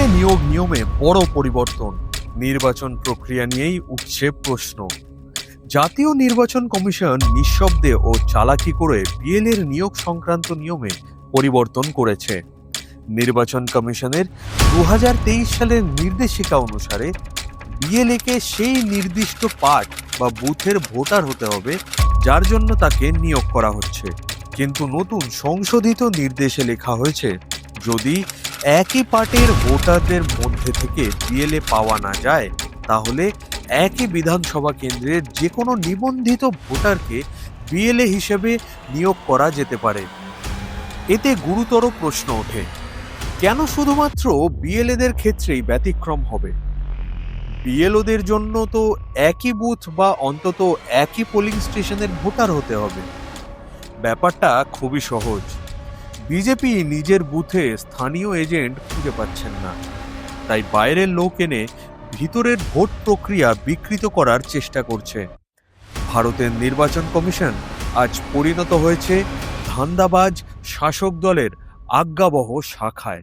BLA নিয়োগ নিয়মে বড় পরিবর্তন। নির্বাচন প্রক্রিয়া নিয়েই উঠছে প্রশ্ন। জাতীয় নির্বাচন কমিশন নিঃশব্দে ও চালাকি করে বিএলএর নিয়োগ সংক্রান্ত নিয়মে পরিবর্তন করেছে। নির্বাচন কমিশনের দুই হাজার তেইশ সালের নির্দেশিকা অনুসারে বিএলএকে সেই নির্দিষ্ট পার্ট বা বুথের ভোটার হতে হবে, যার জন্য তাকে নিয়োগ করা হচ্ছে। কিন্তু নতুন সংশোধিত নির্দেশে লেখা হয়েছে, যদি একই পার্টির ভোটারদের মধ্যে থেকে বিএলএ পাওয়া না যায়, তাহলে একই বিধানসভা কেন্দ্রের যে কোনো নিবন্ধিত ভোটারকে বিএলএ হিসেবে নিয়োগ করা যেতে পারে। এতে গুরুতর প্রশ্ন ওঠে, কেন শুধুমাত্র বিএলএদের ক্ষেত্রেই ব্যতিক্রম হবে? বিএলওদের জন্য তো একই বুথ বা অন্তত একই পোলিং স্টেশনের ভোটার হতে হবে। ব্যাপারটা খুবই সহজ। বিজেপি নিজের বুথে স্থানীয় এজেন্ট খুঁজে পাচ্ছেন না। তাই বাইরের লোক এনে ভিতরের ভোট প্রক্রিয়া বিকৃত করার চেষ্টা করছে। ভারতের নির্বাচন কমিশন আজ পরিণত হয়েছে ধান্দাবাজ শাসক দলের আজ্ঞাবহ শাখায়।